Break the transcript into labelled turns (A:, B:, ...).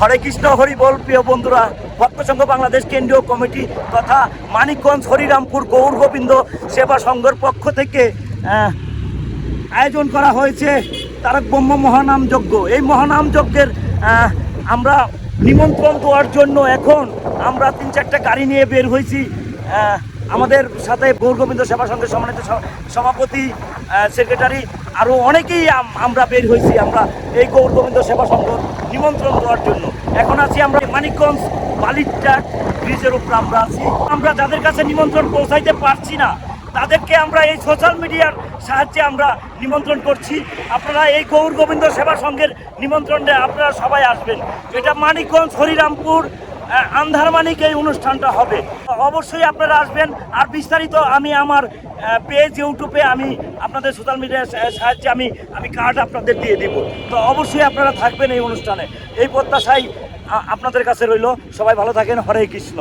A: হরে কৃষ্ণ, হরি বল। প্রিয় বন্ধুরা ভক্ত সংঘ বাংলাদেশ কেন্দ্রীয় কমিটি তথা মানিকগঞ্জ, হরিরামপুর, গৌর গোবিন্দ সেবা সংঘের পক্ষ থেকে আয়োজন করা হয়েছে তারক ব্রহ্ম মহানাম যজ্ঞ। এই মহানাম যজ্ঞের আমরা নিমন্ত্রণ দেওয়ার জন্য এখন আমরা তিন চারটা গাড়ি নিয়ে বের হয়েছি। আমাদের সাথে গৌর গোবিন্দ সেবা সংঘের সম্মানিত সভাপতি সেক্রেটারি আরও অনেকেই আম- আমরা বের হয়েছি আমরা এই গৌর গোবিন্দ সেবা সংঘ নিমন্ত্রণ দেওয়ার জন্য। এখন আছি আমরা মানিকগঞ্জ বালিরটাক ব্রিজের উপর আমরা আছি। আমরা যাদের কাছে নিমন্ত্রণ পৌঁছাইতে পারছি না, তাদেরকে আমরা এই সোশ্যাল মিডিয়ার সাহায্যে আমরা নিমন্ত্রণ করছি। আপনারা এই গৌর গোবিন্দ সেবা সংঘের নিমন্ত্রণে আপনারা সবাই আসবেন। এটা মানিকগঞ্জ, হরিরামপুর আন্ধারমানিক এই অনুষ্ঠানটা হবে? অবশ্যই আপনারা আসবেন। আর বিস্তারিত আমি আমার পেজ ইউটিউবে আমি আপনাদের সোশ্যাল মিডিয়ার সাহায্যে আমি আমি কার্ড আপনাদের দিয়ে দিব। তো অবশ্যই আপনারা থাকবেন এই অনুষ্ঠানে। এই প্রত্যাশাই আপনাদের কাছে রইল। সবাই ভালো থাকেন। হরে কৃষ্ণ।